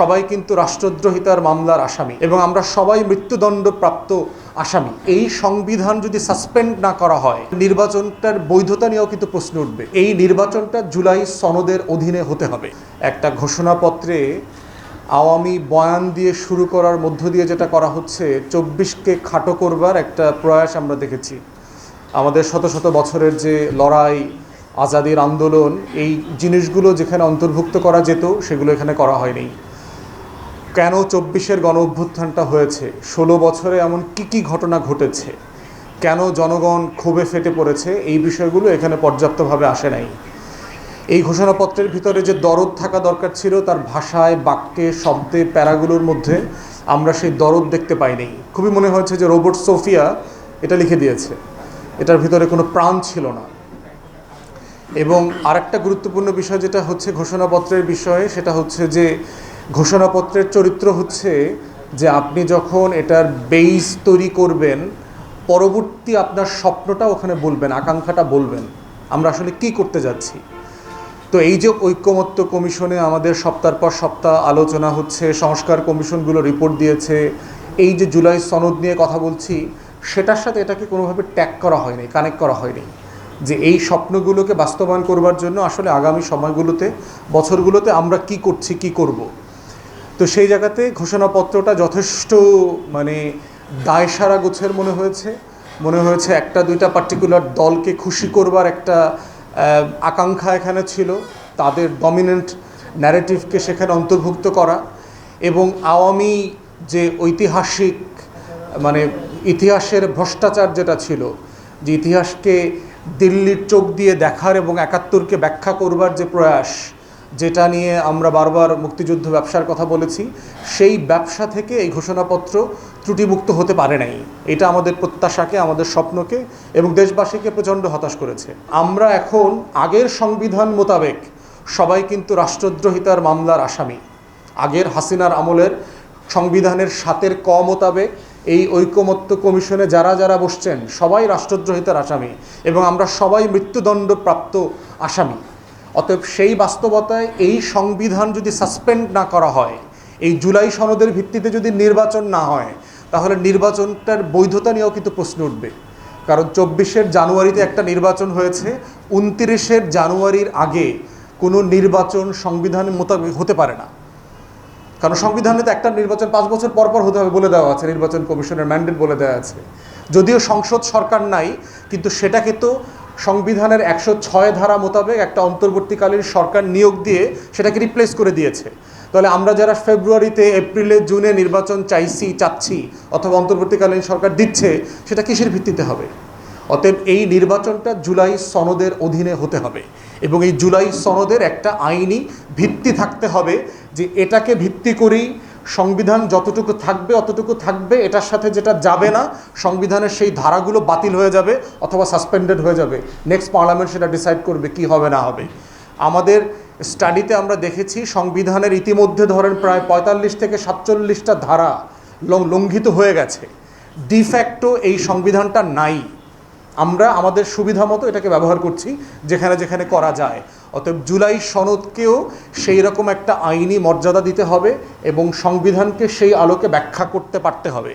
সবাই কিন্তু রাষ্ট্রদ্রোহিতার মামলার আসামি এবং আমরা সবাই মৃত্যুদণ্ড প্রাপ্ত আসামি। এই সংবিধান যদি সাসপেন্ড না করা হয়, নির্বাচনটার বৈধতা নিয়েও কিন্তু প্রশ্ন উঠবে। এই নির্বাচনটা জুলাই সনদের অধীনে হতে হবে। একটা ঘোষণাপত্রে আওয়ামী বয়ান দিয়ে শুরু করার মধ্য দিয়ে যেটা করা হচ্ছে, চব্বিশকে খাটো করবার একটা প্রয়াস আমরা দেখেছি। আমাদের শত শত বছরের যে লড়াই, আজাদির আন্দোলন, এই জিনিসগুলো যেখানে অন্তর্ভুক্ত করা যেত, সেগুলো এখানে করা হয়নি। কেন চব্বিশের গণ অভ্যুত্থানটা হয়েছে? ষোলো বছরে এমন কি কি ঘটনা ঘটেছে? কেন জনগণ ক্ষোভে ফেটে পড়েছে? এই বিষয়গুলো এখানে পর্যাপ্তভাবে আসে নাই। এই ঘোষণাপত্রের ভিতরে যে দরদ থাকা দরকার ছিল, তার ভাষায়, বাক্যে, শব্দে, প্যারাগুলোর মধ্যে আমরা সেই দরদ দেখতে পাইনি খুবই মনে হয়েছে যে রোবট সোফিয়া এটা লিখে দিয়েছে। এটার ভিতরে কোনো প্রাণ ছিল না। এবং আরেকটা গুরুত্বপূর্ণ বিষয় যেটা হচ্ছে ঘোষণাপত্রের বিষয়ে, সেটা হচ্ছে যে ঘোষণাপত্রের চরিত্র হচ্ছে যে আপনি যখন এটার বেইস তৈরি করবেন, পরবর্তী আপনার স্বপ্নটা ওখানে বলবেন, আকাঙ্ক্ষাটা বলবেন, আমরা আসলে কি করতে যাচ্ছি? তো এই যে ঐক্যমত্য কমিশনে আমাদের সপ্তাহ পর সপ্তাহ আলোচনা হচ্ছে, সংস্কার কমিশনগুলো রিপোর্ট দিয়েছে, এই যে জুলাই সনদ নিয়ে কথা বলছি, সেটার সাথে এটাকে কোনোভাবে ট্যাগ করা হয়নি কানেক্ট করা হয়নি। যে এই স্বপ্নগুলোকে বাস্তবায়ন করবার জন্য আসলে আগামী সময়গুলোতে, বছরগুলোতে আমরা কি করছি, কি করব? তো সেই জায়গাতে ঘোষণাপত্রটা যথেষ্ট মানে দায়সারা গোছের মনে হয়েছে। মনে হয়েছে একটা, দুইটা পার্টিকুলার দলকে খুশি করবার একটা আকাঙ্ক্ষা এখানে ছিল। তাদের ডমিনেন্ট ন্যারেটিভকে সেখানে অন্তর্ভুক্ত করা এবং আওয়ামী যে ঐতিহাসিক মানে ইতিহাসের ভ্রষ্টাচার যেটা ছিল, যে ইতিহাসকে দিল্লির চোখ দিয়ে দেখার এবং একাত্তরকে ব্যাখ্যা করবার যে প্রয়াস যেটা নিয়ে আমরা বারবার মুক্তিযুদ্ধ ব্যবসার কথা বলেছি, সেই ব্যবসা থেকে এই ঘোষণাপত্র ত্রুটিমুক্ত হতে পারে নাই। এটা আমাদের প্রত্যাশাকে, আমাদের স্বপ্নকে এবং দেশবাসীকে প্রচণ্ড হতাশ করেছে। আমরা এখন আগের সংবিধান মোতাবেক সবাই কিন্তু রাষ্ট্রদ্রোহিতার মামলার আসামি। আগের হাসিনার আমলের সংবিধানের সাতের ক মোতাবেক এই ঐকমত্য কমিশনে যারা যারা বসছেন, সবাই রাষ্ট্রদ্রোহিতার আসামি এবং আমরা সবাই মৃত্যুদণ্ডপ্রাপ্ত আসামি। অতএব সেই বাস্তবতায় এই সংবিধান যদি সাসপেন্ড না করা হয়, এই জুলাই সনদের ভিত্তিতে যদি নির্বাচন না হয়, তাহলে নির্বাচনটার বৈধতা নিয়েও কিন্তু প্রশ্ন উঠবে। কারণ চব্বিশের জানুয়ারিতে একটা নির্বাচন হয়েছে, উনত্রিশের জানুয়ারির আগে কোনো নির্বাচন সংবিধান মোতাবেক হতে পারে না। কারণ সংবিধানে তো একটা নির্বাচন পাঁচ বছর পর পর হতে হবে বলে দেওয়া আছে, নির্বাচন কমিশনের ম্যান্ডেট বলে দেওয়া আছে। যদিও সংসদ সরকার নাই, কিন্তু সেটাকে তো সংবিধানের একশো ছয় ধারা মোতাবেক একটা অন্তর্বর্তীকালীন সরকার নিয়োগ দিয়ে সেটাকে রিপ্লেস করে দিয়েছে। তাহলে আমরা যারা ফেব্রুয়ারিতে, এপ্রিলে, জুনে নির্বাচন চাইছি, চাচ্ছি, অথবা অন্তর্বর্তীকালীন সরকার দিচ্ছে, সেটা কিসের ভিত্তিতে হবে? অতএব এই নির্বাচনটা জুলাই সনদের অধীনে হতে হবে এবং এই জুলাই সনদের একটা আইনি ভিত্তি থাকতে হবে যে এটাকে ভিত্তি করেই সংবিধান যতটুকু থাকবে, অতটুকু থাকবে, এটার সাথে যেটা যাবে না, সংবিধানের সেই ধারাগুলো বাতিল হয়ে যাবে অথবা সাসপেন্ডেড হয়ে যাবে। নেক্সট পার্লামেন্ট সেটা ডিসাইড করবে কি হবে, না হবে। আমাদের স্টাডিতে আমরা দেখেছি সংবিধানের ইতিমধ্যে ধরেন প্রায় পঁয়তাল্লিশ থেকে সাতচল্লিশটা ধারা লঙ্ঘিত হয়ে গেছে। ডিফ্যাক্টো এই সংবিধানটা নাই। আমরা আমাদের সুবিধা মতো এটাকে ব্যবহার করছি, যেখানে যেখানে করা যায়। অতএব জুলাই সনদকেও সেই রকম একটা আইনি মর্যাদা দিতে হবে এবং সংবিধানকে সেই আলোকে ব্যাখ্যা করতে পারতে হবে।